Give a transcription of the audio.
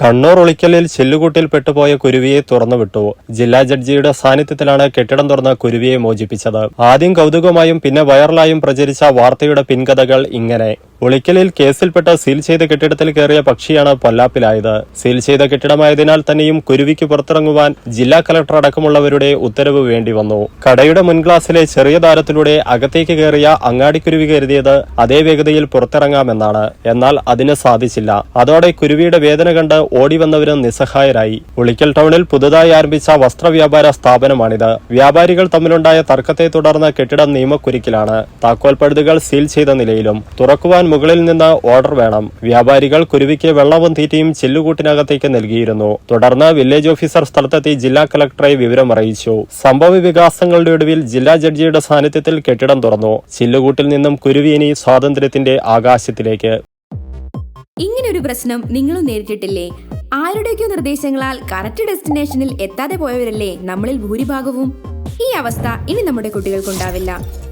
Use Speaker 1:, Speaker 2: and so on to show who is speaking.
Speaker 1: കണ്ണൂർ ഒളിക്കലിൽ ചില്ലുകൂട്ടിൽ പെട്ടുപോയ കുരുവിയെ തുറന്നുവിട്ടു ജില്ലാ ജഡ്ജിയുടെ സാന്നിധ്യത്തിലാണ് കെട്ടിടം തുറന്ന കുരുവിയെ മോചിപ്പിച്ചത്. ആദ്യം കൗതുകമായും പിന്നെ വൈറലായും പ്രചരിച്ച വാർത്തയുടെ പിൻകഥകൾ ഇങ്ങനെ. ഒളിക്കലിൽ കേസിൽപ്പെട്ട സീൽ ചെയ്ത കെട്ടിടത്തിൽ കയറിയ പക്ഷിയാണ് പൊല്ലാപ്പിലായത്. സീൽ ചെയ്ത കെട്ടിടമായതിനാൽ തന്നെയും കുരുവിക്ക് പുറത്തിറങ്ങുവാൻ ജില്ലാ കലക്ടർ അടക്കമുള്ളവരുടെ ഉത്തരവ് വേണ്ടി വന്നു. കടയുടെ മുൻഗ്ലാസിലെ ചെറിയ ദാരത്തിലൂടെ അകത്തേക്ക് കയറിയ അങ്ങാടിക്കുരുവി കരുതിയത് അതേ വേഗതയിൽ പുറത്തിറങ്ങാമെന്നാണ്. എന്നാൽ അതിന് സാധിച്ചില്ല. അതോടെ കുരുവിയുടെ വേദന കണ്ട് ഓടി വന്നവരും നിസ്സഹായരായി. ഉളിക്കൽ ടൗണിൽ പുതുതായി ആരംഭിച്ച വസ്ത്രവ്യാപാര സ്ഥാപനമാണിത്. വ്യാപാരികൾ തമ്മിലുണ്ടായ തർക്കത്തെ തുടർന്ന് കെട്ടിടം നിയമക്കുരുക്കിലാണ്. താക്കോൽ പഴുതുകൾ സീൽ ചെയ്ത നിലയിലും. തുറക്കുവാൻ മുകളിൽ നിന്ന് ഓർഡർ വേണം. വ്യാപാരികൾ കുരുവിക്ക് വെള്ളവും തീറ്റയും ചില്ലുകൂട്ടിനകത്തേക്ക് നൽകിയിരുന്നു. തുടർന്ന് വില്ലേജ് ഓഫീസർ സ്ഥലത്തെത്തി ജില്ലാ കലക്ടറെ വിവരം അറിയിച്ചു. സംഭവ വികാസങ്ങളുടെ ഒടുവിൽ ജില്ലാ ജഡ്ജിയുടെ സാന്നിധ്യത്തിൽ കെട്ടിടം തുറന്നു. ചില്ലുകൂട്ടിൽ നിന്നും കുരുവിനി സ്വാതന്ത്ര്യത്തിന്റെ ആകാശത്തിലേക്ക്.
Speaker 2: ഇങ്ങനൊരു പ്രശ്നം നിങ്ങളും നേരിട്ടിട്ടില്ലേ? ആരുടെയൊക്കെ നിർദ്ദേശങ്ങളാൽ കറക്റ്റ് ഡെസ്റ്റിനേഷനിൽ എത്താതെ പോയവരല്ലേ നമ്മളിൽ ഭൂരിഭാഗവും? ഈ അവസ്ഥ ഇനി നമ്മുടെ കുട്ടികൾക്കുണ്ടാവില്ല.